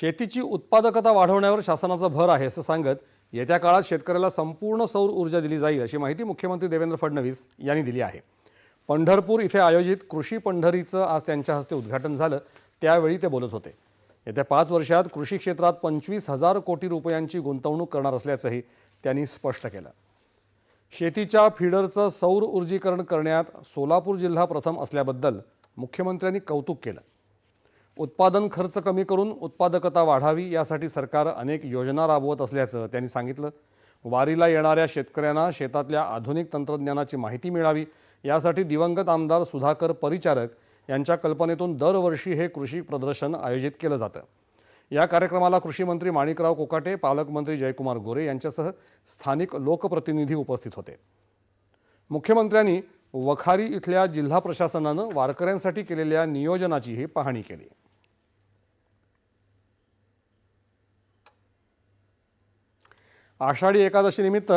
शेतीची उत्पादकता वाढवण्यावर शासनाचा भर आहे असं सांगत येत्या काळात शेतकऱ्याला संपूर्ण सौर ऊर्जा दिली जाईल अशी माहिती मुख्यमंत्री देवेंद्र फडणवीस यांनी दिली आहे. पंढरपूर इथे आयोजित कृषी पंढरीचं आज त्यांच्या हस्ते उद्घाटन झालं. त्यावेळी ते बोलत होते. येत्या पाच वर्षात कृषी क्षेत्रात पंचवीस हजार कोटी रुपयांची गुंतवणूक करणार असल्याचंही त्यांनी स्पष्ट केलं. शेतीच्या फिडरचं सौर ऊर्जीकरण करण्यात सोलापूर जिल्हा प्रथम असल्याबद्दल मुख्यमंत्र्यांनी कौतुक केलं. उत्पादन खर्च कमी करून उत्पादकता वाढावी यासाठी सरकार अनेक योजना राबवत असल्याचं त्यांनी सांगितलं. वारीला येणाऱ्या शेतकऱ्यांना शेतातल्या आधुनिक तंत्रज्ञानाची माहिती मिळावी यासाठी दिवंगत आमदार सुधाकर परिचारक यांच्या कल्पनेतून दरवर्षी हे कृषी प्रदर्शन आयोजित केलं जातं. या कार्यक्रमाला कृषी मंत्री माणिकराव कोकाटे पालकमंत्री जयकुमार गोरे यांच्यासह स्थानिक लोकप्रतिनिधी उपस्थित होते. मुख्यमंत्र्यांनी वखारी इथल्या जिल्हा प्रशासनानं वारकऱ्यांसाठी केलेल्या नियोजनाचीही पाहणी केली. आषाढी एकादशीनिमित्त